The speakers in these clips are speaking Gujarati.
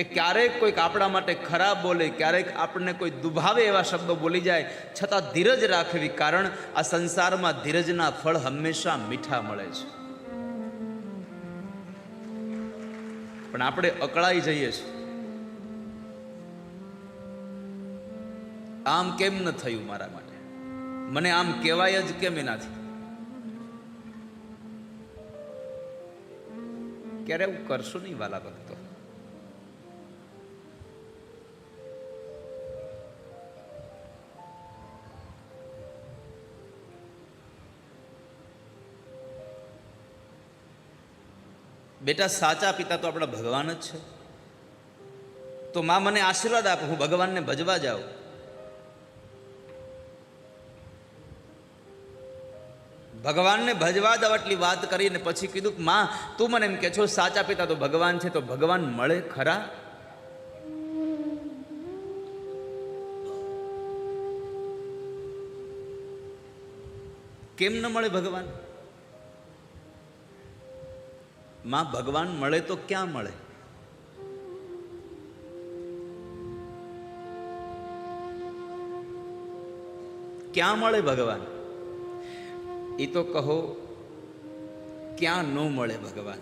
કે ક્યારેક કોઈક આપણા માટે ખરાબ બોલે, ક્યારેક આપણને કોઈ દુભાવે એવા શબ્દો બોલી જાય, છતાં ધીરજ રાખવી કારણ આ સંસારમાં ધીરજના ફળ હંમેશા મીઠા મળે છે. પણ આપણે અકળાઈ જઈએ છીએ. આમ કેમ ન થયું મારા માટે? મને આમ કહેવાય જ કેમ એનાથી? ક્યારે એવું કરશો નહીં વાલા ભક્તો બેટા, સાચા પિતા તો આપણા ભગવાન જ છે. તો માં મને આશીર્વાદ આપો, હું ભગવાનને ભજવા જાઉં. ભગવાનને ભજવા દઉં આટલી વાત કરીને પછી કીધું કે, માં, તું મને એમ કે છો, સાચા પિતા તો ભગવાન છે, તો ભગવાન મળે ખરા? કેમ ન મળે ભગવાન? માં ભગવાન મળે તો ક્યાં મળે? ક્યાં મળે ભગવાન? એ તો કહો, ક્યાં ન મળે ભગવાન?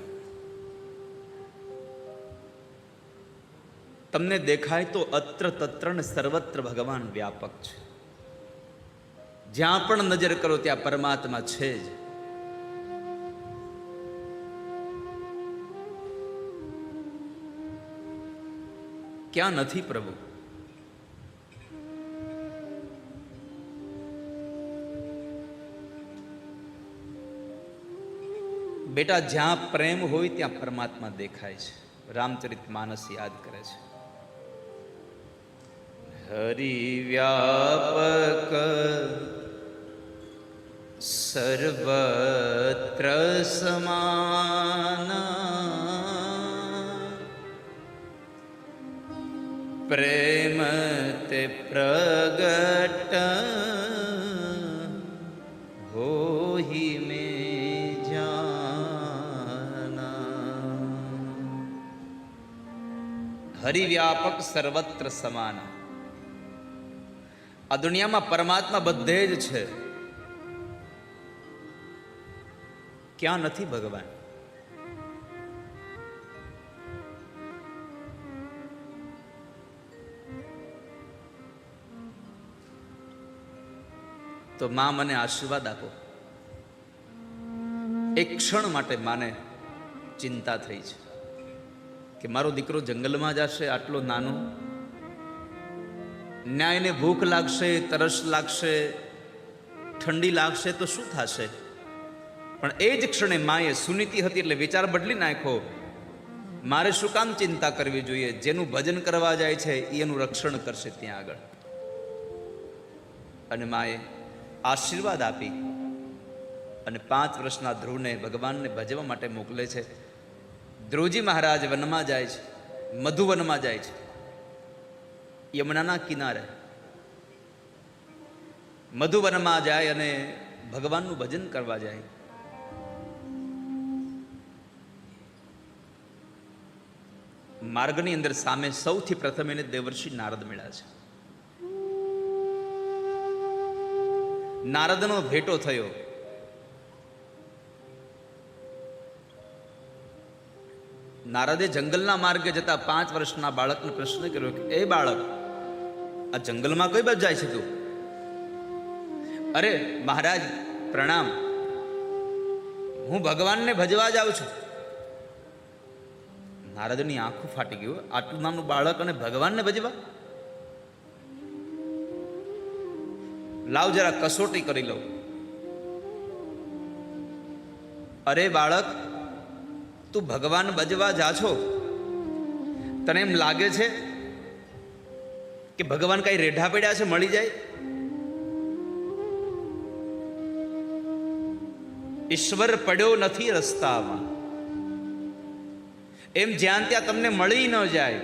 તમને દેખાય તો અત્ર તત્ર ને સર્વત્ર ભગવાન વ્યાપક છે. જ્યાં પણ નજર કરો, ત્યાં પરમાત્મા છે જ. ક્યાં નથી પ્રભુ? બેટા, જ્યાં પ્રેમ હોય ત્યાં પરમાત્મા દેખાય છે. રામચરિત માનસ યાદ કરે છે. હરિ વ્યાપક સર્વત્ર સમાના પ્રેમ તે પ્રગટ હોહી મે હરિવ્યાપક સર્વત્ર સમાન. આ દુનિયામાં પરમાત્મા બધે જ છે. ક્યાં નથી ભગવાન? તો મા મને આશીર્વાદ આપો. એક ક્ષણ માટે માને ચિંતા થઈ છે કે મારો દીકરો જંગલમાં જશે, આટલો નાનો. ન્યાયને ભૂખ લાગશે, તરસ લાગશે, ઠંડી લાગશે, તો શું થશે? પણ એ જ ક્ષણે માએ સુનીતિ હતી એટલે વિચાર બદલી નાખ્યો. મારે શું કામ ચિંતા કરવી જોઈએ? જેનું ભજન કરવા જાય છે એનું રક્ષણ કરશે ત્યાં આગળ. અને માએ આશીર્વાદ આપી અને પાંચ વર્ષના ધ્રુવને ભગવાનને ભજવા માટે મોકલે છે. ધ્રુવજી મહારાજ વનમાં જાય છે, મધુવનમાં જાય છે, યમુનાના કિનારે. મધુવનમાં જાય અને ભગવાનનું ભજન કરવા જાય. માર્ગની અંદર સામે સૌથી પ્રથમ એને દેવર્ષિ નારદ મળ્યા છે. નારદનો ભેટો થયો. નારદે જંગલના માર્ગે જતા પાંચ વર્ષના બાળકને પ્રશ્ન કર્યો કે, એ બાળક, આ જંગલમાં કઈ બાજુ જાય છે તું? અરે, મહારાજ, પ્રણામ. હું ભગવાનને ભજવા જાઉં છું. નારદની આંખો ફાટી ગયું આટલું નામનું બાળક અને ભગવાનને ભજવા? લાવ જરા કસોટી કરી લઉં. અરે બાળક, તું ભગવાન બજવા જા છો. તને એમ લાગે છે કે ભગવાન કઈ રેઢા પડ્યા છે, મળી જાય? ઈશ્વર પડ્યો નથી રસ્તામાં. એમ જ્યાં ત્યાં તમને મળી ન જાય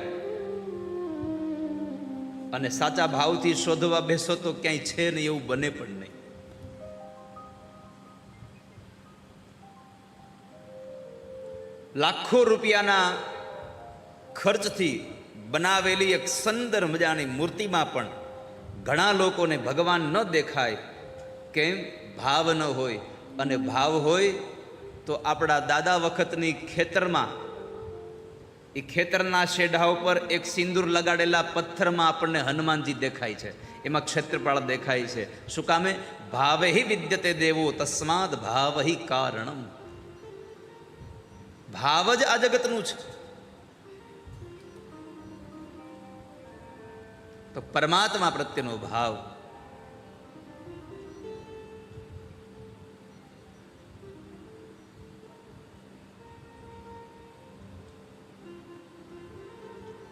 અને સાચા ભાવથી શોધવા બેસો તો ક્યાંય છે નહીં એવું બને પણ નહીં. લાખો રૂપિયાના ખર્ચથી બનાવેલી એક સુંદર મજાની મૂર્તિમાં પણ ઘણા લોકોને ભગવાન ન દેખાય કેમ? ભાવ ન હોય. અને ભાવ હોય તો આપણા દાદા વખતની ખેતરમાં એ ખેતરના શેઢા ઉપર એક સિંદૂર લગાડેલા પથ્થરમાં આપણને હનુમાનજી દેખાય છે. એમાં ક્ષેત્રપાળ દેખાય છે. શું કામે? ભાવે વિદ્યતે દેવો તસ્માદ ભાવ હિ કારણમ. ભાવ જ આ જગતનું છે. તો પરમાત્મા પ્રત્યેનો ભાવ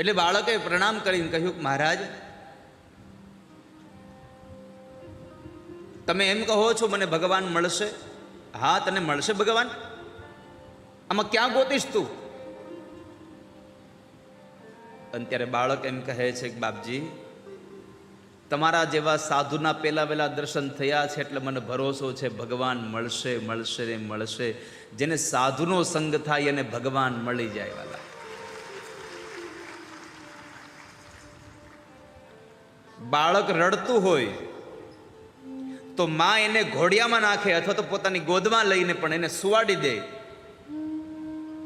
એટલે બાળકે પ્રણામ કરીને કહ્યું કે મહારાજ, તમે એમ કહો છો મને ભગવાન મળશે? હા, તને મળશે ભગવાન. આમાં ક્યાં ગોતીશ તું? અને ત્યારે બાળક એમ કહે છે કે બાપજી, તમારા જેવા સાધુના પહેલા વહેલા દર્શન થયા છે એટલે મને ભરોસો છે ભગવાન મળશે મળશે ને મળશે. જેને સાધુનો સંગ થાય એને ભગવાન મળી જાય વાલા. બાળક રડતું હોય, તો માં એને ઘોડિયામાં નાખે અથવા તો પોતાની ગોદમાં લઈને પણ એને સુવાડી દે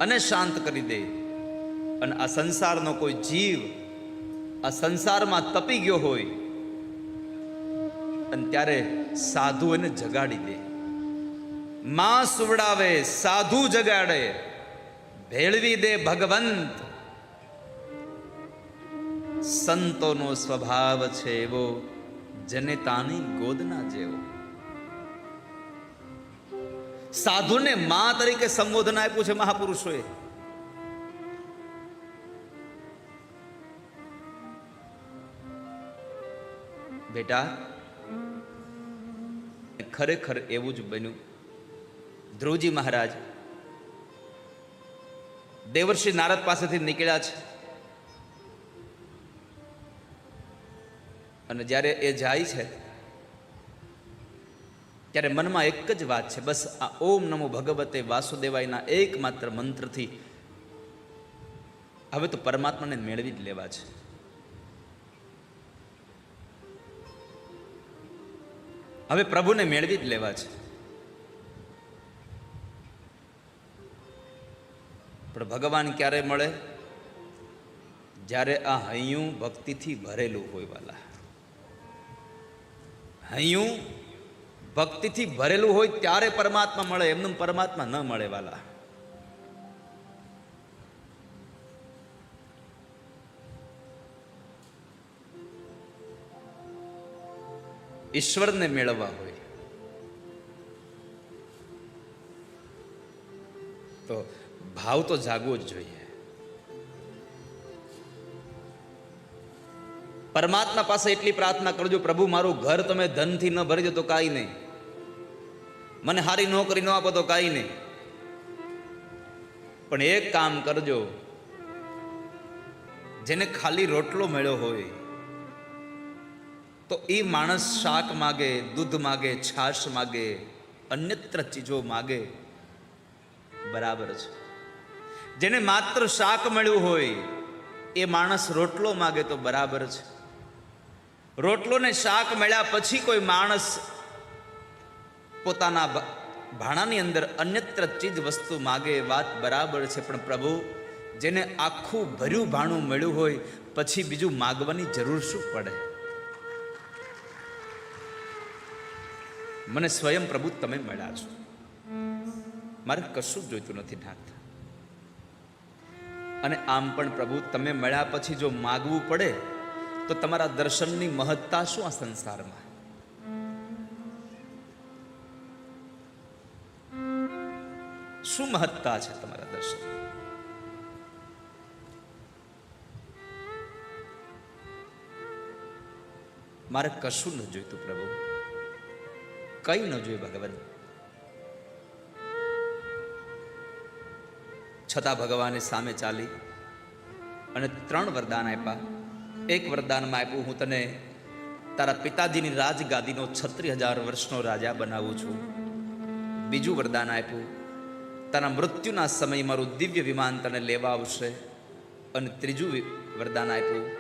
અને શાંત કરી દે. અને આ સંસારનો કોઈ જીવ આ સંસારમાં તપી ગયો હોય, અને ત્યારે સાધુ એને જગાડી દે. માં સુવડાવે, સાધુ જગાડે, ભેળવી દે ભગવંત. સંતોનો સ્વભાવ છે એવો જનેતાની ગોદના જેવો. સાધુને મા તરીકે સંબોધન આપ્યું છે મહાપુરુષોએ. બેટા, ખરેખર એવું જ બન્યું. ધ્રુવજી મહારાજ, દેવર્ષિ નારદ પાસેથી નીકળ્યા છે. અને જ્યારે એ જાય છે, ત્યારે મનમાં એક જ વાત છે, બસ આ ઓમ નમો ભગવતે વાસુદેવાયના એકમાત્ર મંત્રથી હવે તો પરમાત્માને મેળવી જ લેવા છે. હવે પ્રભુને મેળવી જ લેવા છે. પણ ભગવાન ક્યારે મળે? જ્યારે આ હૈયું ભક્તિથી ભરેલું હોય વાલા. હૈયું ભક્તિથી ભરેલું હોય ત્યારે પરમાત્મા મળે, એમનું પરમાત્મા ન મળે વાલા. ઈશ્વરને મેળવવા હોય. તો ભાવ તો જાગવો જ જોઈએ. પરમાત્મા પાસે એટલી પ્રાર્થના કરજો, પ્રભુ, મારું ઘર તમે ધનથી ન ભરજો તો કાંઈ નહીં. મને સારી નોકરી ન આપો તો કાંઈ નહીં. પણ એક કામ કરજો, જેને ખાલી રોટલો મળ્યો હોય, તો એ માણસ શાક માગે, દૂધ માગે, છાશ માગે, અન્યત્ર ચીજો માગે. બરાબર છે. જેને માત્ર શાક મળ્યું હોય, એ માણસ રોટલો માગે તો બરાબર છે. રોટલો ને શાક મળ્યા પછી કોઈ માણસ પોતાના ભાણાની અંદર અન્યત્ર ચીજ વસ્તુ માગે વાત બરાબર છે, પણ પ્રભુ, જેને આખું ભર્યું ભાણું મળ્યું હોય, પછી બીજું માગવાની જરૂર શું પડે? મને સ્વયં પ્રભુ તમે મળ્યા છો. મારે કશું જ જોઈતું નથી ઢાંકતા. અને આમ પણ પ્રભુ, તમે મળ્યા પછી જો માગવું પડે તો તમારા દર્શનની મહત્તા શું આ સંસારમાં? શું મહત્તા છે તમારા દર્શન? મારે કશું ન જોઈતું પ્રભુ. કઈ ન જોયું ભગવાન. છતાં ભગવાને સામે ચાલી અને ત્રણ વરદાન આપ્યા. એક વરદાનમાં આપ્યું, હું તને તારા પિતાજીની રાજગાદીનો છત્રીસ હજાર વર્ષનો રાજા બનાવું છું. બીજું વરદાન આપ્યું, તારા મૃત્યુના સમયે મારું દિવ્ય વિમાન તને લેવા આવશે. અને ત્રીજું વરદાન આપ્યું,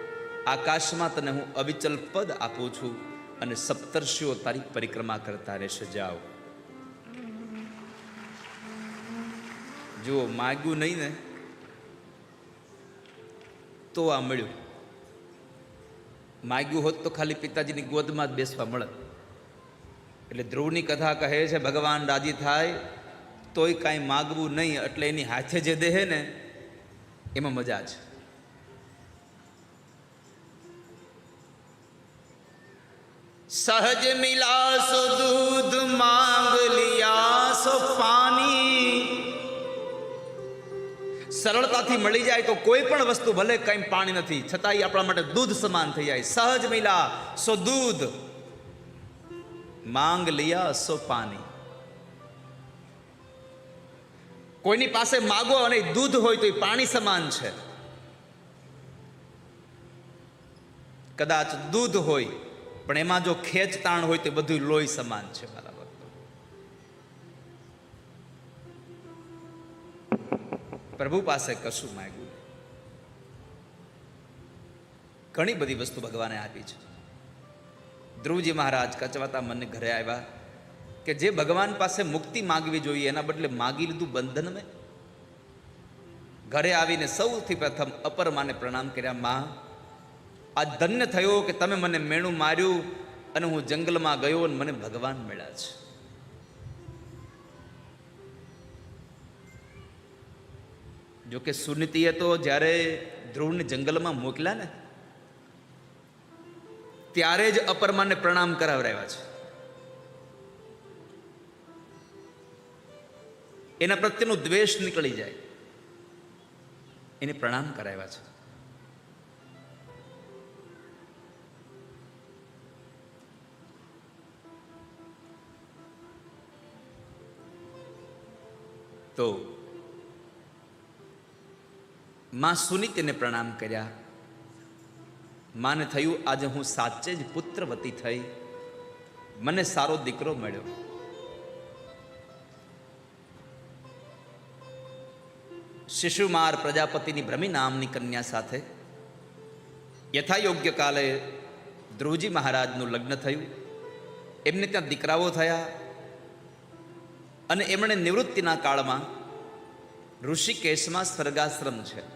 આકાશમાં તને હું અવિચલ પદ આપું છું અને સપ્તર્ષિઓ તારી પરિક્રમા કરતા રહેશે. જાઓ. જુઓ, માગ્યું નહીં ને, તો આ મળ્યું. માગ્યું હોત તો ખાલી પિતાજીની ગોદમાં જ બેસવા મળે એટલે ધ્રુવની કથા કહે છે, ભગવાન રાજી થાય, તોય કાંઈ માગવું નહીં, એટલે એની હાથે જે દેહે ને, એમાં મજા છે. સહજ મિલા દૂધ માંગ લિયા, સો પાણી સરળતાથી મળી જાય તો કોઈ પણ વસ્તુ ભલે કંઈ પાણી નથી, છતાંય આપણા માટે દૂધ સમાન થઈ જાય. સહજ મિલા, સો દૂધ. માંગ લિયા, સો પાણી કોઈની પાસે માગો અને દૂધ હોય તો એ પાણી સમાન છે. કદાચ દૂધ હોય, પણ એમાં જો ખેંચતાણ હોય તો બધું લોહી સમાન છે મારા પ્રભુ પાસે કશું માગ્યું ઘણી બધી વસ્તુ ભગવાને આપી છે. ધ્રુવજી મહારાજ કચવાતા મને ઘરે આવ્યા કે જે ભગવાન પાસે મુક્તિ માગવી જોઈએ, એના બદલે માગી લીધું બંધન મેં. ઘરે આવીને સૌથી પ્રથમ અપર માને પ્રણામ કર્યા, માં, આ ધન્ય થયો કે તમે મને મેણું માર્યું અને હું જંગલમાં ગયો અને મને ભગવાન મળ્યા છે. જો કે સુનીતિએ તો જ્યારે ધ્રુવને જંગલમાં મોકલ્યા ને, ત્યારે જ અપરમાને પ્રણામ કરાવરાવ્યા છે. એના પ્રત્યેનો દ્વેષ નીકળી જાય. એને પ્રણામ કરાવ્યા છે. તો માં સુનીતિને પ્રણામ કર્યા. માને થયું, આજે હું સાચે જ પુત્રવતી થઈ. મને સારો દીકરો મળ્યો. શિશુમાર પ્રજાપતિની ભ્રમી નામની કન્યા સાથે યથાયોગ્ય કાલે ધ્રુવજી મહારાજનું લગ્ન થયું. એમને ત્યાં દીકરાઓ થયા અને એમણે નિવૃત્તિના કાળમાં ઋષિકેશમાં સ્વર્ગાશ્રમ છે.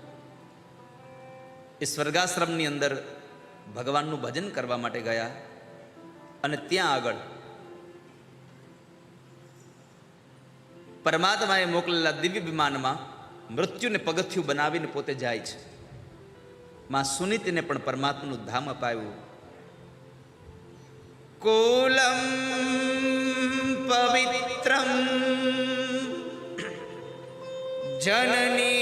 એ સ્વર્ગાશ્રમની અંદર ભગવાનનું ભજન કરવા માટે ગયા અને ત્યાં આગળ પરમાત્માએ મોકલેલા દિવ્ય વિમાનમાં મૃત્યુને પગથિયું બનાવીને પોતે જાય છે. માં સુનીતિને પણ પરમાત્માનું ધામ અપાયું. કોલમ પવિત્રમ જનની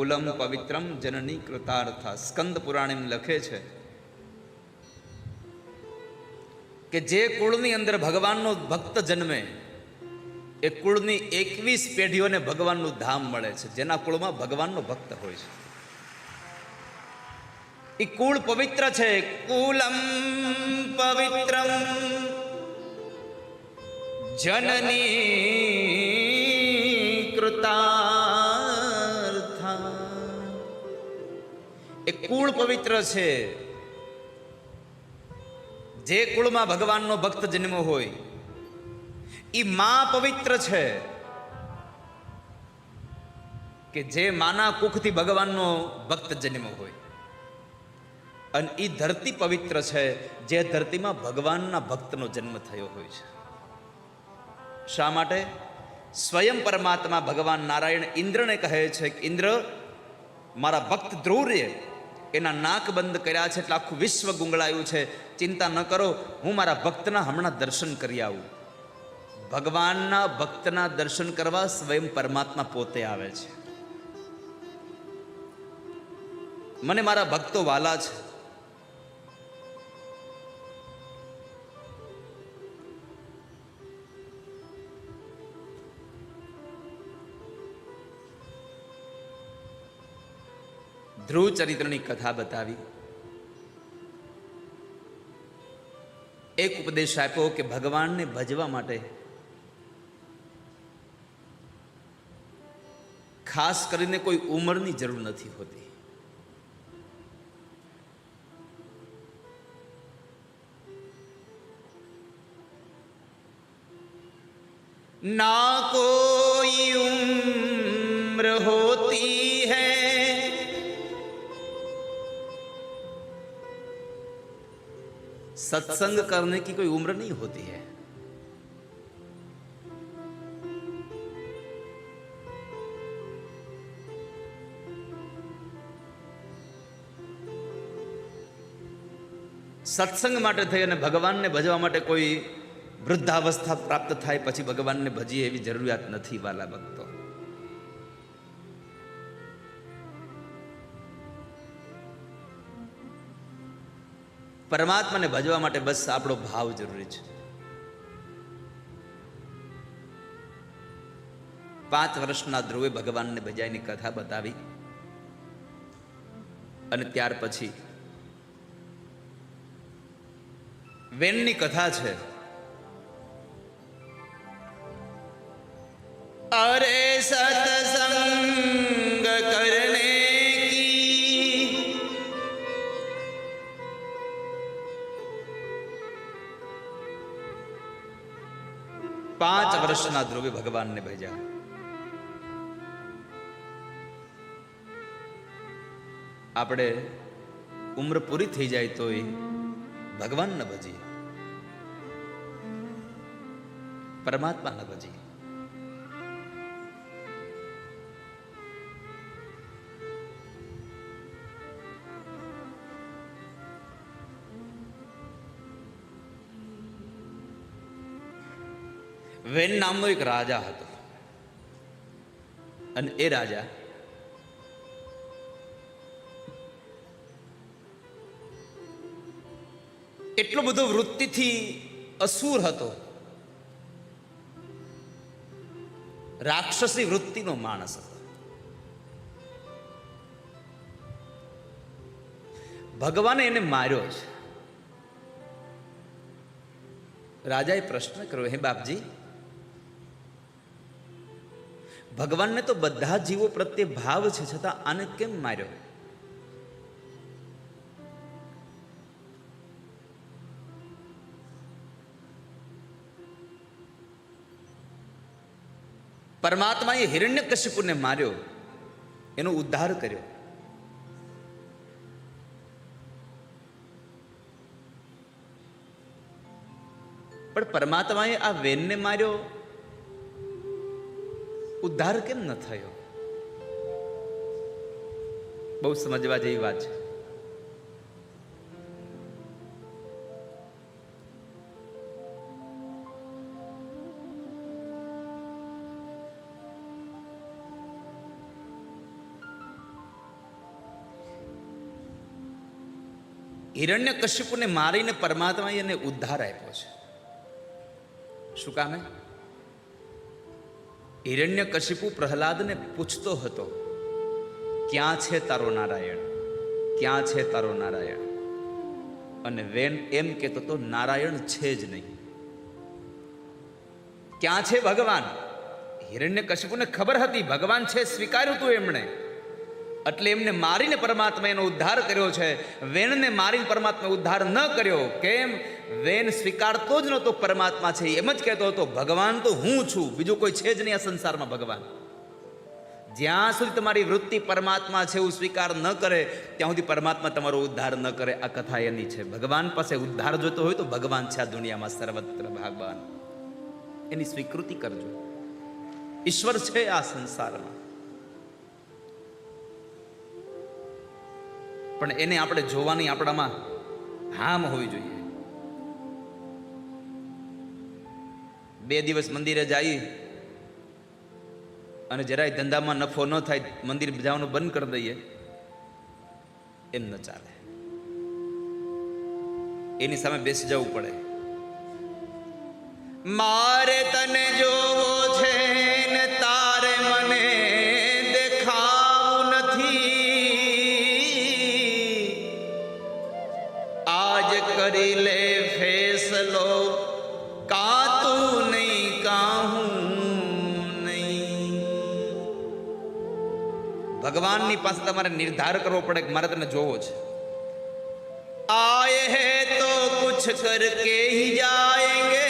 કુલમ પવિત્રમ જનની કૃતાર્થા સ્કંદ પુરાણ એમ લખે છે કે જે કુળની અંદર ભગવાનનો ભક્ત જન્મે એ કુળની એકવીસ પેઢીઓને ભગવાનનું ધામ મળે છે, જેના કુળમાં ભગવાનનો ભક્ત હોય છે. એ કુળ પવિત્ર છે, કુલમ પવિત્રમ, જનની કુળ પવિત્ર છે. જે કુળમાં ભગવાનનો ભક્ત જન્મ હોય એ મા પવિત્ર છે. કે જે માના કુખથી ભગવાનનો ભક્ત જન્મ હોય. અને એ ધરતી પવિત્ર છે, જે ધરતીમાં ભગવાનના ભક્તનો જન્મ થયો હોય છે. શા માટે? સ્વયં પરમાત્મા ભગવાન નારાયણ ઇન્દ્રને કહે છે કે, ઇન્દ્ર, મારા ભક્ત ધ્રુવએ એના નાક બંધ કર્યા છે એટલે આખું વિશ્વ ગુંગળાયું છે. ચિંતા ન કરો, હું મારા ભક્તના હમણાં દર્શન કરી આવું. ભગવાનના ભક્તના દર્શન કરવા સ્વયં પરમાત્મા પોતે આવે છે. મને મારા ભક્તો વાલા છે. ધ્રુવ ચરિત્રની કથા બતાવી. એક ઉપદેશ આપ્યો કે ભગવાનને ભજવા માટે. ખાસ કરીને કોઈ ઉંમરની જરૂર નથી હોતી. ના કોઈ ઉમ્ર હોય सत्संग करने की कोई उम्र नहीं होती है સત્સંગ માટે થઈ અને ભગવાનને ભજવા માટે કોઈ વૃદ્ધાવસ્થા પ્રાપ્ત થાય પછી ભગવાનને ભજીએ એવી જરૂરિયાત નથી વાલા ભક્તો પરમાત્માને ભજવા માટે બસ આપણો ભાવ જરૂરી છે. પાંચ વર્ષના ધ્રુવે ભગવાનને ભજાઈની કથા બતાવી અને ત્યાર પછી વેનની કથા છે. અરે સતસંગ પાંચ વર્ષના ધ્રુવે ભગવાનને ભજ્યા. આપણે ઉંમર પૂરી થઈ જાય તોય ન ભજીએ. પરમાત્મા ન ભજીએ. વેન નામનો એક રાજા હતો. અને એ રાજા એટલો બધો વૃત્તિથી અસુર હતો. રાક્ષસી વૃત્તિનો માણસ હતો. ભગવાને એને માર્યો છે રાજાએ પ્રશ્ન કર્યો, હે બાપજી ભગવાનને તો બધા જીવો પ્રત્યે ભાવ છે, છતાં આને કેમ માર્યો? પરમાત્માએ હિરણ્ય કશ્યપુને માર્યો, એનો ઉદ્ધાર કર્યો. પણ પરમાત્માએ આ વેનને માર્યો ઉદ્ધાર કેમ ન થયો? બહુ સમજવા જેવી વાત છે. હિરણ્ય કશ્યપુને મારીને પરમાત્માએ એને ઉદ્ધાર આપ્યો છે. શું કામે હિરણ્ય કશિપુ પ્રહલાદને પૂછતો હતો, ક્યાં છે તારો નારાયણ? ક્યાં છે તારો નારાયણ? અને વેન એમ કહેતો તો નારાયણ છે જ નહીં. ક્યાં છે ભગવાન? હિરણ્ય કશિપુને ખબર હતી, ભગવાન છે, સ્વીકાર્યું હતું એમણે. એટલે એમને મારીને પરમાત્મા એનો ઉદ્ધાર કર્યો છે. વેનને મારીને પરમાત્મા ઉદ્ધાર ન કર્યો. કેમ? વેન સ્વીકારતો જ નહોતો પરમાત્મા છે એમ જ કહેતો હતો, ભગવાન તો હું છું, બીજું કોઈ છે જ નહીં આ સંસારમાં ભગવાન. જ્યાં સુધી તમારી વૃત્તિ પરમાત્મા છે એવું સ્વીકાર ન કરે, ત્યાં સુધી પરમાત્મા તમારો ઉદ્ધાર ન કરે. આ કથા એની છે. ભગવાન પાસે ઉદ્ધાર જોતો હોય તો ભગવાન છે આ દુનિયામાં સર્વત્ર ભગવાન. એની સ્વીકૃતિ કરજો. ઈશ્વર છે આ સંસારમાં. પણ એને આપણે જોવાની આપણામાં હામ હોવી જોઈએ. બે દિવસ મંદિરે જઈ અને જરાય ધંધામાં નફો ન થાય, મંદિર જવાનું બંધ કરી દઈએ, એમ ન ચાલે. એની સામે બેસી જવું પડે. મારે તને જોવો ભગવાનની પાસે તમારે નિર્ધાર કરવો પડે કે મારે તને જોવો છે આયે હે તો કુછ કરકે ही जाएंगे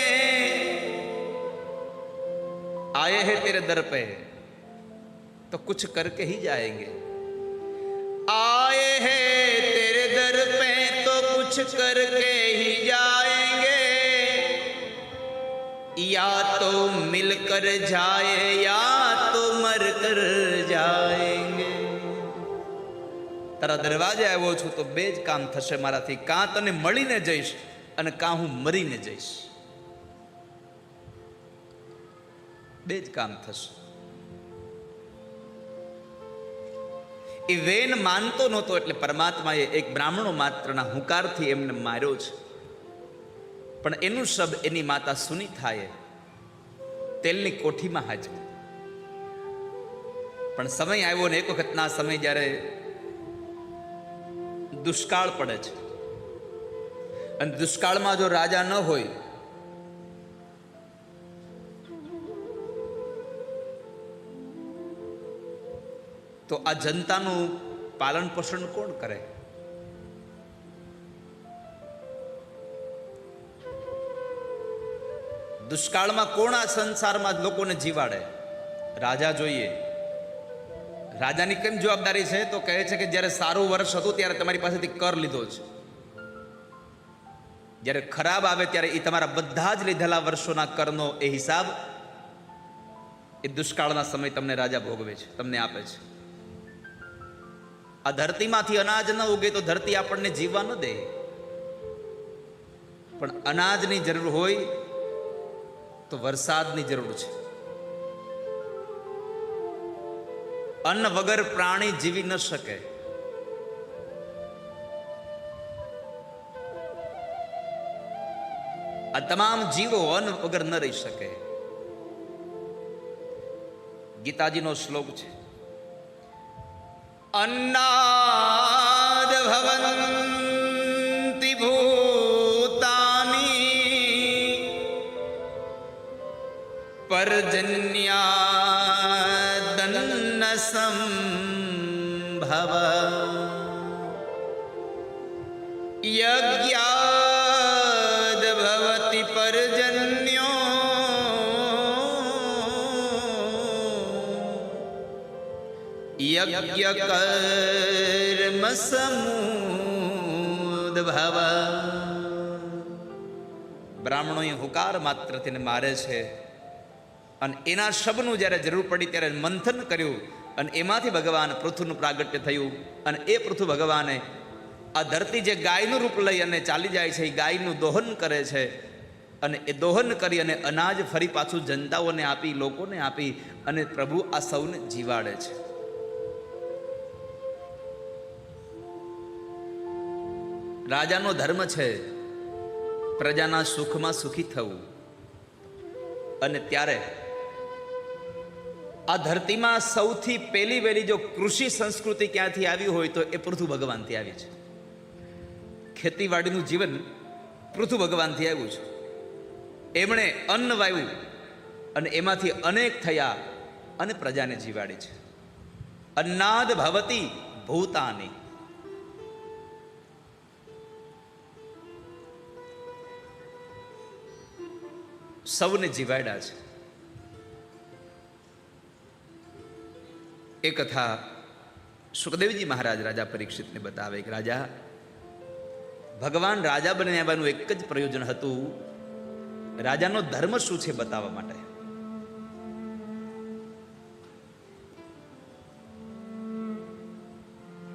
आए हैं तेरे दर पे तो कुछ करके ही जाएंगे आए हैं तेरे दर पे तो कुछ करके ही जाएंगे या तो मिलकर जाए या तो मर कर તારા દરવાજે આવ્યો છું તો બે જ કામ થશે મારાથી. કાં તને મળીને જઈશ અને કાં હું મરીને જઈશ. બે જ કામ થશે. એ વેન માનતો નહોતો એટલે પરમાત્માએ એક બ્રાહ્મણો માત્રના હુંકારથી એમને માર્યો છે. પણ એનું શબ્દ એની માતા સુનિથાએ તેલની કોઠીમાં હાજરી પણ સમય આવ્યો ને એક વખતના સમય જ્યારે દુષ્કાળ પડે છે. અને દુષ્કાળમાં જો રાજા ન હોય, તો આ જનતાનું પાલન પોષણ કોણ કરે? દુષ્કાળમાં કોણ આ સંસારમાં લોકોને જીવાડે? રાજા જોઈએ. રાજાની કેમ જવાબદારી છે? તો કહે છે કે જ્યારે સારું વર્ષ હતું ત્યારે તમારી પાસેથી કર લીધો છે. જ્યારે ખરાબ આવે ત્યારે એ તમારા બધા જ લીધેલા વર્ષોના કરનો એ હિસાબ એ દુષ્કાળના સમય તમને રાજા ભોગવે છે, તમને આપે છે. આ ધરતીમાંથી અનાજ ન ઉગે તો ધરતી આપણને જીવવા ન દે. પણ અનાજની જરૂર હોય તો વરસાદની જરૂર છે. અન્ન વગર પ્રાણી જીવી ન શકે. આ તમામ જીવો અન્ન વગર ન રહી શકે. ગીતાજીનો શ્લોક છે. અન્નાદ યજ્ઞ કર્મ સમુદભવ બ્રાહ્મણોએ હુકાર માત્ર તેને મારે છે અને એના શબ્દનું જ્યારે જરૂર પડી ત્યારે મંથન કર્યું અને એમાંથી ભગવાન પૃથુનું પ્રાગટ્ય થયું। અને એ પૃથુ ભગવાને આ ધરતી જે ગાયનું રૂપ લઈ અને ચાલી જાય છે, એ ગાયનું દોહન કરે છે। અને એ દોહન કરી અને અનાજ ફરી પાછું જનતાઓને આપી, લોકોને આપી અને પ્રભુ આ સૌને જીવાડે છે। રાજાનો ધર્મ છે પ્રજાના સુખમાં સુખી થવું. અને ત્યારે આ ધરતીમાં સૌથી પહેલી વહેલી જો કૃષિ સંસ્કૃતિ ક્યાંથી આવી હોય તો એ પૃથુ ભગવાનથી આવી છે. ખેતીવાડીનું જીવન પૃથુ ભગવાનથી આવ્યું છે. એમણે અન્ન વાવ્યું અને એમાંથી અનેક થયા અને પ્રજાને જીવાડી છે. અન્નાદ ભવતી ભૂતાની. સૌને જીવાડ્યા છે. એ કથા સુખદેવજી મહારાજ રાજા પરીક્ષિતને બતાવે કે, રાજા, ભગવાન રાજા બનીને આવવાનું એક જ પ્રયોજન હતું. રાજાનો ધર્મ શું છે બતાવવા માટે?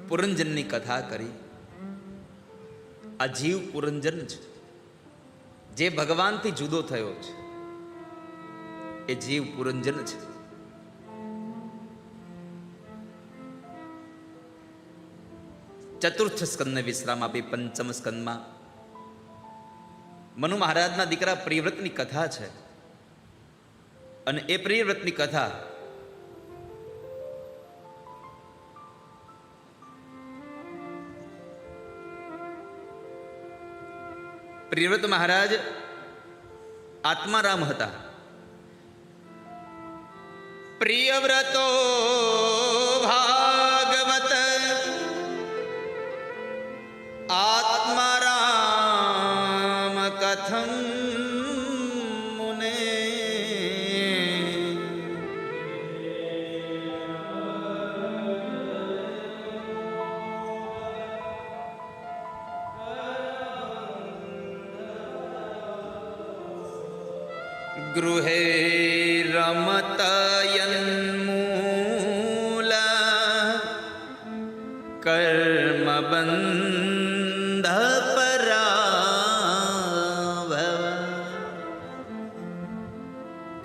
પુરંજનની કથા કરી. આ જીવ પુરંજન છે જે ભગવાનથી જુદો થયો છે. એ જીવ પુરંજન છે. ચતુર્થ સ્કંદને વિશ્રામ આપી પંચમ સ્કંદમાં મનુ મહારાજના દીકરા પ્રિયવ્રતની કથા છે. અને એ પ્રિયવ્રતની કથા પ્રિયવ્રત મહારાજ આત્મારામ હતા. પ્રિયવ્રતો ગૃહે રમતયન્મૂલ કર્મબંધ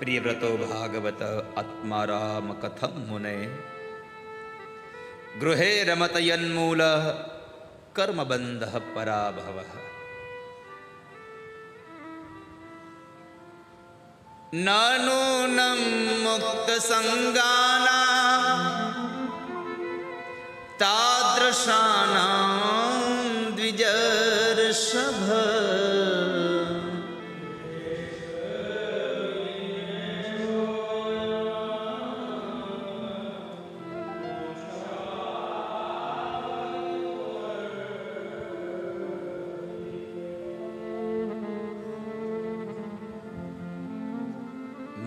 પ્રિયવ્રતો ભાગવત આત્મારામ કથમ મુને ગૃહે રમતયન્મૂલ કર્મબંધ પરાભવ નનૂનમ મુક્ત સંગાના તાદૃશાનાં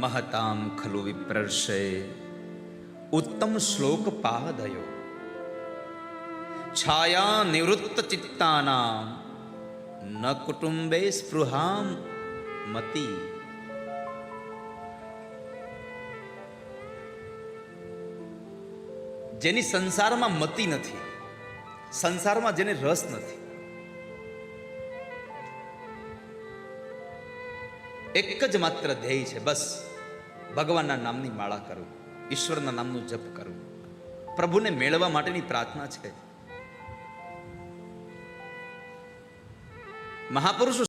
મહતામ ખલુ વિપ્રશે ઉત્તમ શ્લોક પાદયો છાયા નિવૃત્ત ચિત્તાનામ. ન કુટુંબે સ્પૃહામ મતી. જેની સંસારમાં મતિ નથી. સંસારમાં જેને રસ નથી. એક જ માત્ર ધ્યેય છે, બસ. ભગવાનના નામની માળા કરવું ઈશ્વરના નામનું જપ કરવું પ્રભુને મેળવવા માટેની પ્રાર્થના છે. મહાપુરુષો